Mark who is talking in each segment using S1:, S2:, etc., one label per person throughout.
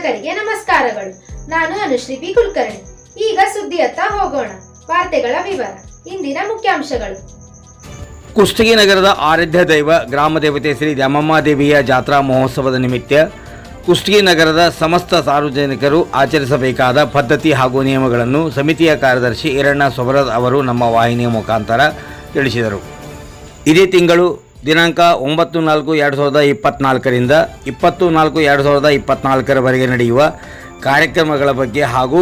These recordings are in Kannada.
S1: ವೀಕ್ಷಕರಿಗೆ ನಮಸ್ಕಾರಗಳು. ನಾನು ಅನುಶ್ರೀ ಬಿ. ಕುಲಕರ್ಣಿ. ಈಗ ಸುದ್ದಿಯತ್ತ ಹೋಗೋಣ. ವಾರ್ತೆಗಳ ವಿವರ. ಇಂದಿನ ಮುಖ್ಯಾಂಶಗಳು.
S2: ಕುಷ್ಟಗಿ ನಗರದ ಆರಾಧ್ಯ ದೈವ ಗ್ರಾಮ ದೇವತೆ ಶ್ರೀ ದ್ಯಾಮಮ್ಮ ದೇವಿಯ ಜಾತ್ರಾ ಮಹೋತ್ಸವದ ನಿಮಿತ್ತ ಕುಷ್ಟಗಿ ನಗರದ ಸಮಸ್ತ ಸಾರ್ವಜನಿಕರು ಆಚರಿಸಬೇಕಾದ ಪದ್ಧತಿ ಹಾಗೂ ನಿಯಮಗಳನ್ನು ಸಮಿತಿಯ ಕಾರ್ಯದರ್ಶಿ ಈರಣ್ಣ ಸೊಬರದ್ ಅವರು ನಮ್ಮ ವಾಹಿನಿಯ ಮುಖಾಂತರ ತಿಳಿಸಿದರು. ಇದೇ ತಿಂಗಳು ದಿನಾಂಕ ಒಂಬತ್ತು ನಾಲ್ಕು ಎರಡು ಸಾವಿರದ ಇಪ್ಪತ್ತ್ನಾಲ್ಕರಿಂದ ಇಪ್ಪತ್ತು ನಾಲ್ಕು ಎರಡು ಸಾವಿರದ ಇಪ್ಪತ್ತ್ನಾಲ್ಕರವರೆಗೆ ನಡೆಯುವ ಕಾರ್ಯಕ್ರಮಗಳ ಬಗ್ಗೆ ಹಾಗೂ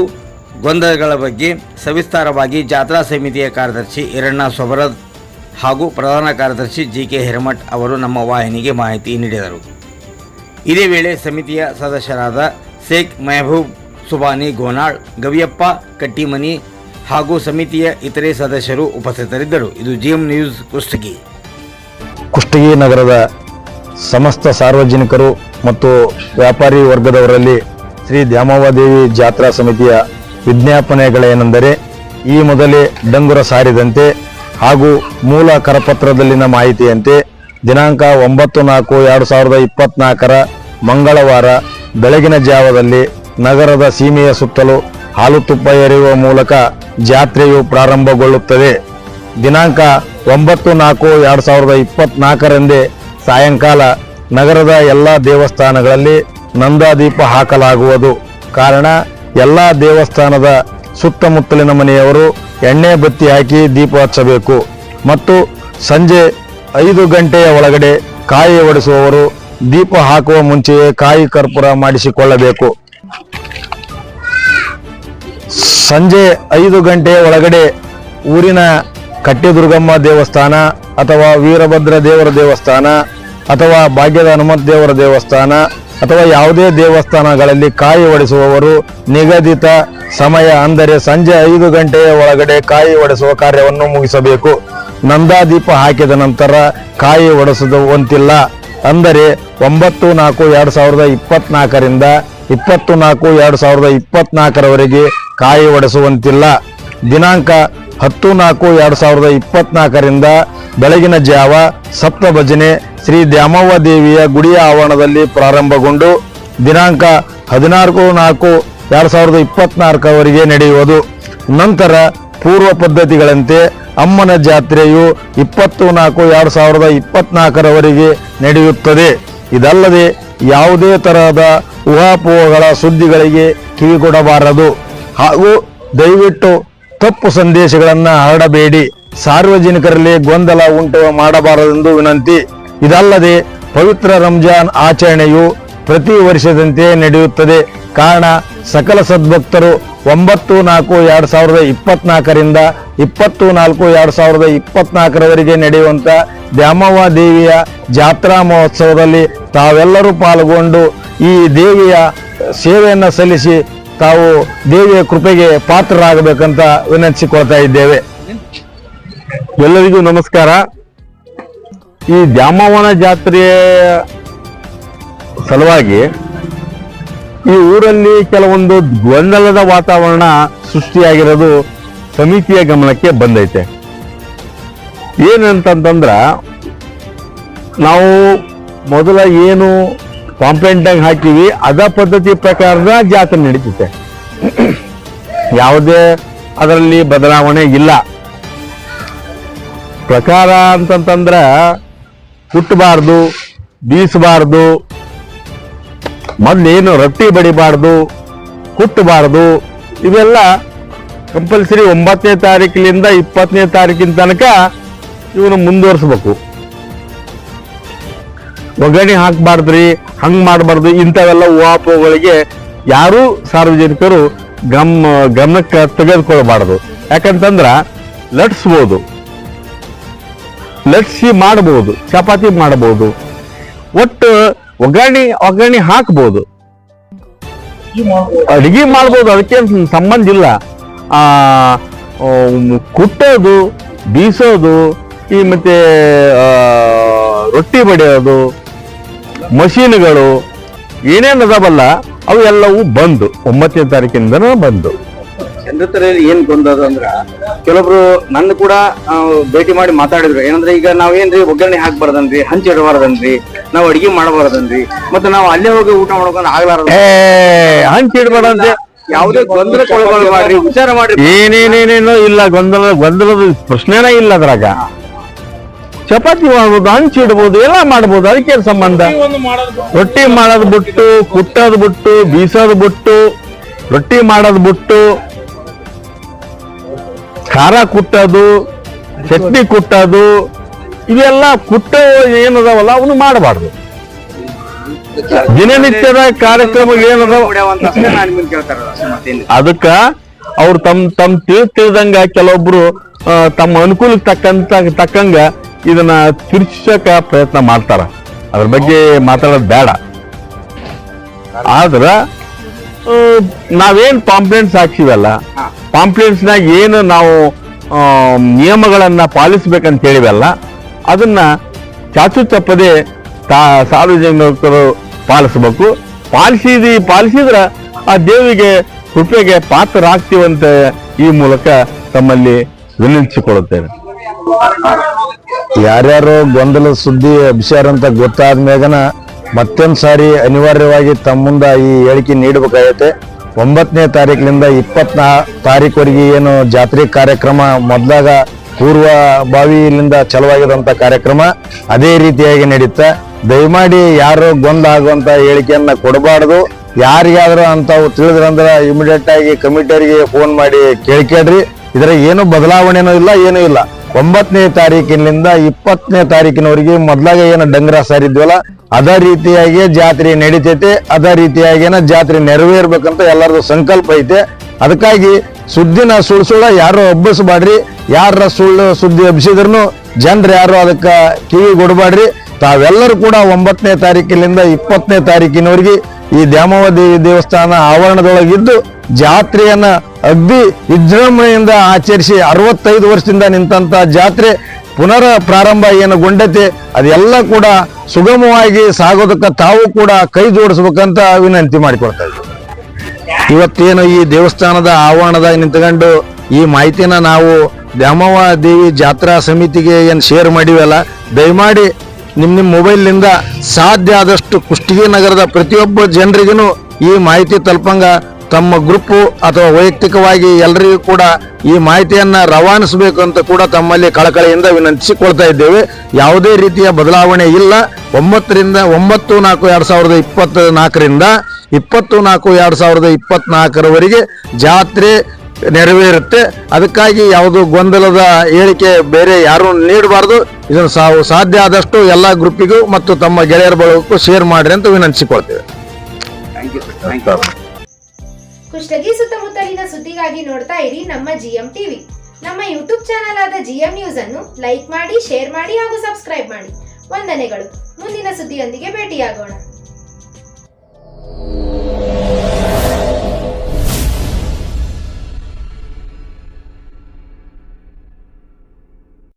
S2: ಗೊಂದಲಗಳ ಬಗ್ಗೆ ಸವಿಸ್ತಾರವಾಗಿ ಜಾತ್ರಾ ಸಮಿತಿಯ ಕಾರ್ಯದರ್ಶಿ ಇರಣ್ಣ ಸೊಬರದ್ ಹಾಗೂ ಪ್ರಧಾನ ಕಾರ್ಯದರ್ಶಿ ಜಿ ಕೆ ಹಿರಮಠ್ ಅವರು ನಮ್ಮ ವಾಹಿನಿಗೆ ಮಾಹಿತಿ ನೀಡಿದರು. ಇದೇ ವೇಳೆ ಸಮಿತಿಯ ಸದಸ್ಯರಾದ ಶೇಖ್ ಮೆಹಬೂಬ್, ಸುಬಾನಿ ಗೋನಾಳ್, ಗವಿಯಪ್ಪ ಕಟ್ಟಿಮನಿ ಹಾಗೂ ಸಮಿತಿಯ ಇತರೆ ಸದಸ್ಯರು ಉಪಸ್ಥಿತರಿದ್ದರು. ಇದು ಜಿಎಂ ನ್ಯೂಸ್ ಕುಷ್ಟಗಿ.
S3: ಕುಷ್ಟಗಿ ನಗರದ ಸಮಸ್ತ ಸಾರ್ವಜನಿಕರು ಮತ್ತು ವ್ಯಾಪಾರಿ ವರ್ಗದವರಲ್ಲಿ ಶ್ರೀ ದ್ಯಾಮವ್ವದೇವಿ ಜಾತ್ರಾ ಸಮಿತಿಯ ವಿಜ್ಞಾಪನೆಗಳೇನೆಂದರೆ, ಈ ಮೊದಲೇ ಡಂಗುರ ಸಾರಿದಂತೆ ಹಾಗೂ ಮೂಲ ಕರಪತ್ರದಲ್ಲಿನ ಮಾಹಿತಿಯಂತೆ ದಿನಾಂಕ ಒಂಬತ್ತು ನಾಲ್ಕು ಎರಡು ಸಾವಿರದ ಇಪ್ಪತ್ನಾಲ್ಕರ ಮಂಗಳವಾರ ಬೆಳಗಿನ ಜಾವದಲ್ಲಿ ನಗರದ ಸೀಮೆಯ ಸುತ್ತಲೂ ಹಾಲು ತುಪ್ಪ ಎರೆಯುವ ಮೂಲಕ ಜಾತ್ರೆಯು ಪ್ರಾರಂಭಗೊಳ್ಳುತ್ತದೆ. ದಿನಾಂಕ ಒಂಬತ್ತು ನಾಲ್ಕು ಎರಡು ಸಾವಿರದ ಇಪ್ಪತ್ನಾಲ್ಕರಂದೇ ಸಾಯಂಕಾಲ ನಗರದ ಎಲ್ಲ ದೇವಸ್ಥಾನಗಳಲ್ಲಿ ನಂದಾದೀಪ ಹಾಕಲಾಗುವುದು. ಕಾರಣ, ಎಲ್ಲ ದೇವಸ್ಥಾನದ ಸುತ್ತಮುತ್ತಲಿನ ಮನೆಯವರು ಎಣ್ಣೆ ಬತ್ತಿ ಹಾಕಿ ದೀಪ ಹಚ್ಚಬೇಕು. ಮತ್ತು ಸಂಜೆ ಐದು ಗಂಟೆಯ ಒಳಗಡೆ ಕಾಯಿ ಒಡಿಸುವವರು ದೀಪ ಹಾಕುವ ಮುಂಚೆಯೇ ಕಾಯಿ ಕರ್ಪೂರ ಮಾಡಿಸಿಕೊಳ್ಳಬೇಕು. ಸಂಜೆ ಐದು ಗಂಟೆಯ ಒಳಗಡೆ ಊರಿನ ಕಟ್ಟಿದುರ್ಗಮ್ಮ ದೇವಸ್ಥಾನ ಅಥವಾ ವೀರಭದ್ರ ದೇವರ ದೇವಸ್ಥಾನ ಅಥವಾ ಭಾಗ್ಯದ ಹನುಮಂತ ದೇವರ ದೇವಸ್ಥಾನ ಅಥವಾ ಯಾವುದೇ ದೇವಸ್ಥಾನಗಳಲ್ಲಿ ಕಾಯಿ ಒಡೆಸುವವರು ನಿಗದಿತ ಸಮಯ ಅಂದರೆ ಸಂಜೆ ಐದು ಗಂಟೆಯ ಒಳಗಡೆ ಕಾಯಿ ಒಡೆಸುವ ಕಾರ್ಯವನ್ನು ಮುಗಿಸಬೇಕು. ನಂದಾದೀಪ ಹಾಕಿದ ನಂತರ ಕಾಯಿ ಒಡಿಸುವಂತಿಲ್ಲ ಅಂದರೆ ಒಂಬತ್ತು ನಾಲ್ಕು ಎರಡು ಸಾವಿರದ ಇಪ್ಪತ್ನಾಲ್ಕರಿಂದ ಇಪ್ಪತ್ತು ನಾಲ್ಕು ಎರಡು ಸಾವಿರದ ಇಪ್ಪತ್ನಾಲ್ಕರವರೆಗೆ ಕಾಯಿ ಒಡೆಸುವಂತಿಲ್ಲ ದಿನಾಂಕ ಹತ್ತು ನಾಲ್ಕು ಎರಡು ಸಾವಿರದ ಇಪ್ಪತ್ನಾಲ್ಕರಿಂದ ಬೆಳಗಿನ ಜಾವ ಸಪ್ತ ಭಜನೆ ಶ್ರೀ ದ್ಯಾಮವ್ವ ದೇವಿಯ ಗುಡಿಯ ಆವರಣದಲ್ಲಿ ಪ್ರಾರಂಭಗೊಂಡು ದಿನಾಂಕ ಹದಿನಾಲ್ಕು ನಾಲ್ಕು ಎರಡು ಸಾವಿರದ ಇಪ್ಪತ್ನಾಲ್ಕವರೆಗೆ ನಡೆಯುವುದು. ನಂತರ ಪೂರ್ವ ಪದ್ಧತಿಗಳಂತೆ ಅಮ್ಮನ ಜಾತ್ರೆಯು ಇಪ್ಪತ್ತು ನಾಲ್ಕು ಎರಡು ಸಾವಿರದ ಇಪ್ಪತ್ನಾಲ್ಕರವರೆಗೆ ನಡೆಯುತ್ತದೆ. ಇದಲ್ಲದೆ ಯಾವುದೇ ತರಹದ ಊಹಾಪೋಹಗಳ ಸುದ್ದಿಗಳಿಗೆ ಕಿವಿಗೊಡಬಾರದು. ಹಾಗೂ ದಯವಿಟ್ಟು ತಪ್ಪು ಸಂದೇಶಗಳನ್ನು ಹರಡಬೇಡಿ. ಸಾರ್ವಜನಿಕರಲ್ಲಿ ಗೊಂದಲ ಉಂಟು ಮಾಡಬಾರದೆಂದು ವಿನಂತಿ. ಇದಲ್ಲದೆ ಪವಿತ್ರ ರಂಜಾನ್ ಆಚರಣೆಯು ಪ್ರತಿ ವರ್ಷದಂತೆ ನಡೆಯುತ್ತದೆ. ಕಾರಣ, ಸಕಲ ಸದ್ಭಕ್ತರು ಒಂಬತ್ತು ನಾಲ್ಕು ಎರಡು ಸಾವಿರದ ಇಪ್ಪತ್ನಾಲ್ಕರಿಂದ ಇಪ್ಪತ್ತು ನಾಲ್ಕು ಎರಡು ಸಾವಿರದ ಇಪ್ಪತ್ನಾಲ್ಕರವರೆಗೆ ನಡೆಯುವಂತ ದ್ಯಾಮವ್ವ ದೇವಿಯ ಜಾತ್ರಾ ಮಹೋತ್ಸವದಲ್ಲಿ ತಾವೆಲ್ಲರೂ ಪಾಲ್ಗೊಂಡು ಈ ದೇವಿಯ ಸೇವೆಯನ್ನು ಸಲ್ಲಿಸಿ ತಾವು ದೇವಿಯ ಕೃಪೆಗೆ ಪಾತ್ರರಾಗಬೇಕಂತ ವಿನಂತಿಸಿಕೊಳ್ತಾ ಇದ್ದೇವೆ. ಎಲ್ಲರಿಗೂ ನಮಸ್ಕಾರ. ಈ ದ್ಯಾಮವನ ಜಾತ್ರೆಯ ಸಲುವಾಗಿ ಈ ಊರಲ್ಲಿ ಕೆಲವೊಂದು ಗೊಂದಲದ ವಾತಾವರಣ ಸೃಷ್ಟಿಯಾಗಿರೋದು ಸಮಿತಿಯ ಗಮನಕ್ಕೆ ಬಂದೈತೆ. ಏನಂತಂತಂದ್ರ ನಾವು ಮೊದಲ ಏನು ಕಾಂಪ್ಲೇಂಟಾಗಿ ಹಾಕಿವಿ. ಅದ ಪದ್ಧತಿ ಪ್ರಕಾರ ಜಾತ್ರೆ ನಡೀತೈತೆ. ಯಾವುದೇ ಅದರಲ್ಲಿ ಬದಲಾವಣೆ ಇಲ್ಲ. ಪ್ರಕಾರ ಅಂತಂತಂದ್ರೆ ಕುಟ್ಟಬಾರ್ದು ಬೀಸಬಾರ್ದು, ಮೊದಲೇನು ರೊಟ್ಟಿ ಬಡಿಬಾರ್ದು ಕುಟ್ಟಬಾರ್ದು ಇವೆಲ್ಲ ಕಂಪಲ್ಸರಿ ಒಂಬತ್ತನೇ ತಾರೀಕಿನಿಂದ ಇಪ್ಪತ್ತನೇ ತಾರೀಕಿನ ತನಕ ಇವನು ಮುಂದುವರಿಸ್ಬೇಕು. ಒಗ್ಗರಣೆ ಹಾಕಬಾರ್ದ್ರಿ, ಹಂಗ್ ಮಾಡಬಾರ್ದು, ಇಂಥವೆಲ್ಲ ಊಹಾಪೋಹಗಳಿಗೆ ಯಾರೂ ಸಾರ್ವಜನಿಕರು ಗಮ್, ಗಮನಕ್ಕೆ ತೆಗೆದುಕೊಳ್ಬಾರ್ದು. ಯಾಕಂತಂದ್ರೆ ಲಟ್ಸ್ಬೋದು. ಲಟ್ಸಿ ಮಾಡಬಹುದು ಚಪಾತಿ ಮಾಡಬಹುದು ಒಟ್ಟು ಒಗ್ಗರಣೆ ಒಗ್ಗರಣೆ ಹಾಕ್ಬೋದು. ಅಡಿಗೆ ಮಾಡ್ಬೋದು ಅದಕ್ಕೇನು ಸಂಬಂಧ ಇಲ್ಲ. ಕುಟ್ಟೋದು, ಬೀಸೋದು, ಈ ಮತ್ತೆ ರೊಟ್ಟಿ ಬಡಿಯೋದು ಮಷೀನ್ಗಳು ಏನೇನು ಅದಾವಲ್ಲ ಅವು ಎಲ್ಲವೂ ಬಂದು ಒಂಬತ್ತನೇ ತಾರೀಕಿಂದನೂ ಬಂದು.
S4: ಚಂದ್ರತರೆಯಲ್ಲಿ ಏನ್ ಬಂದದ ಅಂದ್ರ ಕೆಲವೊಬ್ರು ನನ್ನ ಕೂಡ ಭೇಟಿ ಮಾಡಿ ಮಾತಾಡಿದ್ರು. ಏನಂದ್ರೆ ಈಗ ನಾವೇನ್ರಿ ಒಗ್ಗರಣೆ ಹಾಕ್ಬಾರ್ದನ್ರಿ ಹಂಚಿ ಇಡಬಾರ್ದನ್ರಿ ನಾವು ಅಡಿಗೆ ಮಾಡಬಾರ್ದನ್ರಿ ಮತ್ತೆ ನಾವು ಅಲ್ಲೇ ಹೋಗಿ ಊಟ ಮಾಡ್ಕೊಂಡು ಆಗ್ಲಾರ್ದ ಹಂಚಿ ಅಂತ ಯಾವುದೇ ಗೊಂದಲಕ್ಕೊಳಗಾಡ್ರಿ ವಿಚಾರ ಮಾಡ್ರಿ.
S5: ಏನೇನೇನೇನೋ ಇಲ್ಲ ಗೊಂದಲ ಗೊಂದಲದ ಪ್ರಶ್ನೆನೇ ಇಲ್ಲ ಅದ್ರಾಗ. ಚಪಾತಿ ಮಾಡ್ಬೋದು ಹಂಚಿ ಇಡ್ಬೋದು ಎಲ್ಲ ಮಾಡ್ಬೋದು ಅದಕ್ಕೆ ಸಂಬಂಧ? ರೊಟ್ಟಿ ಮಾಡೋದು ಬಿಟ್ಟು ಕುಟ್ಟೋದು ಬಿಟ್ಟು ಬೀಸೋದು ಬಿಟ್ಟು ರೊಟ್ಟಿ ಮಾಡೋದು ಬಿಟ್ಟು ಖಾರ ಕುಟ್ಟೋದು ಚಟ್ನಿ ಕುಟ್ಟೋದು ಇವೆಲ್ಲ ಕುಟ್ಟೋ ಏನದಾವಲ್ಲ ಅವನು ಮಾಡಬಾರ್ದು. ದಿನನಿತ್ಯದ ಕಾರ್ಯಕ್ರಮ ಏನದಾವ? ಅದಕ್ಕ ಅವ್ರು ತಮ್ ತಮ್ ತಿಳ್ ತಿಳಿದಂಗ ಕೆಲವೊಬ್ರು ತಮ್ಮ ಅನುಕೂಲಕ್ಕೆ ತಕ್ಕಂತ ತಕ್ಕಂಗ ಇದನ್ನ ತಿರ್ಚಕ ಪ್ರಯತ್ನ ಮಾಡ್ತಾರ. ಅದ್ರ ಬಗ್ಗೆ ಮಾತಾಡೋದು ಬೇಡ. ಆದ್ರ ನಾವೇನ್ ಪಾಂಪ್ಲೆಂಟ್ಸ್ ಹಾಕ್ಸಿವಲ್ಲ ಪಾಂಪ್ಲೇಂಟ್ಸ್ ನಾಗ ಏನು ನಾವು ನಿಯಮಗಳನ್ನ ಪಾಲಿಸ್ಬೇಕಂತ ಹೇಳಿವಲ್ಲ ಅದನ್ನ ಚಾಚು ತಪ್ಪದೆ ಸಾರ್ವಜನಿಕರು ಪಾಲಿಸ್ಬೇಕು. ಪಾಲಿಸಿದಿ ಪಾಲಿಸಿದ್ರ ಆ ದೇವಿಗೆ ಕೃಪೆಗೆ ಪಾತ್ರರಾಗ್ತೀವಂತ ಈ ಮೂಲಕ ತಮ್ಮಲ್ಲಿ ವಿನಂತಿಸಿಕೊಳ್ಳುತ್ತೇನೆ.
S3: ಯಾರ್ಯಾರು ಗೊಂದಲ ಸುದ್ದಿ ಅಂತ ಗೊತ್ತಾದ ಮೇಗನ ಮತ್ತೊಂದ್ ಸಾರಿ ಅನಿವಾರ್ಯವಾಗಿ ತಮ್ಮ ಮುಂದ ಈ ಹೇಳಿಕೆ ನೀಡಬೇಕಾಗೈತೆ ಒಂಬತ್ತನೇ ತಾರೀಕಿನಿಂದ ಇಪ್ಪತ್ನಾ ತಾರೀಕುವರೆಗೆ ಏನು ಜಾತ್ರೆ ಕಾರ್ಯಕ್ರಮ ಮೊದಲಾಗ ಪೂರ್ವ ಬಾವಿಯಿಂದ ಚಲುವಾಗಿರುವಂತ ಕಾರ್ಯಕ್ರಮ ಅದೇ ರೀತಿಯಾಗಿ ನಡೀತಾ. ದಯಮಾಡಿ ಯಾರು ಗೊಂದಲ ಆಗುವಂತ ಹೇಳಿಕೆಯನ್ನ ಕೊಡಬಾರ್ದು. ಯಾರಿಗಾದ್ರೂ ಅಂತಾವು ತಿಳಿದ್ರಂದ್ರೆ ಇಮಿಡಿಯೇಟ್ ಆಗಿ ಕಮಿಟಿಯವರಿಗೆ ಫೋನ್ ಮಾಡಿ ಕೇಳ್ಕೇಳ್ರಿ ಇದ್ರ ಏನು ಬದಲಾವಣೆನೂ ಇಲ್ಲ, ಏನೂ ಇಲ್ಲ. ಒಂಬತ್ತನೇ ತಾರೀಕಿನಿಂದ ಇಪ್ಪತ್ತನೇ ತಾರೀಕಿನವರೆಗೆ ಮೊದ್ಲಾಗ ಏನು ಡಂಗ್ರ ಸಾರಿದ್ವಲ್ಲ, ಅದೇ ರೀತಿಯಾಗಿ ಜಾತ್ರೆ ನಡೀತೈತೆ, ಅದೇ ರೀತಿಯಾಗಿನ ಜಾತ್ರೆ ನೆರವೇರ್ಬೇಕಂತ ಎಲ್ಲರದು ಸಂಕಲ್ಪ ಐತೆ. ಅದಕ್ಕಾಗಿ ಸುದ್ದಿನ ಸುಳ್ಳು ಸುಳ್ಳ ಯಾರು ಹಬ್ಬಿಸ್ಬಾಡ್ರಿ ಯಾರ ಸುಳ್ಳು ಸುದ್ದಿ ಹಬ್ಬಿಸಿದ್ರು ಜನರು ಯಾರು ಅದಕ್ಕೆ ಕಿವಿ ಕೊಡಬಾಡ್ರಿ. ತಾವೆಲ್ಲರೂ ಕೂಡ ಒಂಬತ್ತನೇ ತಾರೀಕಿನಿಂದ ಇಪ್ಪತ್ತನೇ ತಾರೀಕಿನವರೆಗೆ ಈ ದ್ಯಾಮವ ದೇವಿ ದೇವಸ್ಥಾನ ಆವರಣದೊಳಗಿದ್ದು ಜಾತ್ರೆಯನ್ನ ಅಗ್ದಿ ವಿಜೃಂಭಣೆಯಿಂದ ಆಚರಿಸಿ ಅರವತ್ತೈದು ವರ್ಷದಿಂದ ನಿಂತಂತ ಜಾತ್ರೆ ಪುನರ ಪ್ರಾರಂಭ ಏನು ಗೊಂಡತೆ, ಅದೆಲ್ಲ ಕೂಡ ಸುಗಮವಾಗಿ ಸಾಗೋದಕ್ಕೆ ತಾವು ಕೂಡ ಕೈ ಜೋಡಿಸ್ಬೇಕಂತ ವಿನಂತಿ ಮಾಡಿಕೊಳ್ತಾ ಇದ್ದೀವಿ ಇವತ್ತೇನು ಈ ದೇವಸ್ಥಾನದ ಆವರಣದಾಗ ನಿಂತ್ಕೊಂಡು ಈ ಮಾಹಿತಿನ ನಾವು ದ್ಯಾಮವ್ವ ದೇವಿ ಜಾತ್ರಾ ಸಮಿತಿಗೆ ಏನು ಶೇರ್ ಮಾಡಿವಲ್ಲ, ದಯಮಾಡಿ ನಿಮ್ಮ ನಿಮ್ಮ ಮೊಬೈಲ್ನಿಂದ ಸಾಧ್ಯ ಆದಷ್ಟು ಕುಷ್ಟಗಿ ನಗರದ ಪ್ರತಿಯೊಬ್ಬ ಜನರಿಗೂ ಈ ಮಾಹಿತಿ ತಲುಪಂಗ ತಮ್ಮ ಗ್ರೂಪು ಅಥವಾ ವೈಯಕ್ತಿಕವಾಗಿ ಎಲ್ಲರಿಗೂ ಕೂಡ ಈ ಮಾಹಿತಿಯನ್ನು ರವಾನಿಸಬೇಕು ಅಂತ ಕೂಡ ತಮ್ಮಲ್ಲಿ ಕಳಕಳಿಯಿಂದ ವಿನಂತಿಸಿಕೊಳ್ತಾ ಇದ್ದೇವೆ. ಯಾವುದೇ ರೀತಿಯ ಬದಲಾವಣೆ ಇಲ್ಲ. ಒಂಬತ್ತರಿಂದ ಒಂಬತ್ತು ನಾಲ್ಕು ಎರಡು ಸಾವಿರದ ಇಪ್ಪತ್ತ ನಾಲ್ಕರಿಂದ ಇಪ್ಪತ್ತು ನಾಲ್ಕು ಎರಡು ಸಾವಿರದ ಇಪ್ಪತ್ನಾಲ್ಕರವರೆಗೆ ಜಾತ್ರೆ ನೆರವೇರುತ್ತೆ. ಅದಕ್ಕಾಗಿ ಯಾವುದು ಗೊಂದಲದ ಹೇಳಿಕೆ ಬೇರೆ ಯಾರು ನೀಡಬಾರ್ದು. ಇದನ್ನು ಸಾವು ಸಾಧ್ಯ ಆದಷ್ಟು ಎಲ್ಲ ಗ್ರೂಪಿಗೂ ಮತ್ತು ತಮ್ಮ ಗೆಳೆಯರ ಬಳಗಕ್ಕೂ ಶೇರ್ ಮಾಡಿರಿ ಅಂತ ವಿನಂತಿಸಿಕೊಳ್ತೇವೆ.
S1: ಕುಷ್ಟಗಿ ಸುತ್ತಮುತ್ತಲಿನ ಸುದ್ದಿಗಾಗಿ ನೋಡ್ತಾ ಇರಿ ನಮ್ಮ ಜಿಎಂ ಟಿವಿ. ನಮ್ಮ ಯೂಟ್ಯೂಬ್ ಚಾನೆಲ್ ಆದ ಜಿಎಂ ನ್ಯೂಸ್ ಅನ್ನು ಲೈಕ್ ಮಾಡಿ, ಶೇರ್ ಮಾಡಿ ಹಾಗೂ ಸಬ್ಸ್ಕ್ರೈಬ್ ಮಾಡಿ. ವಂದನೆಗಳು. ಮುಂದಿನ ಸುದ್ದಿಯೊಂದಿಗೆ ಭೇಟಿಯಾಗೋಣ.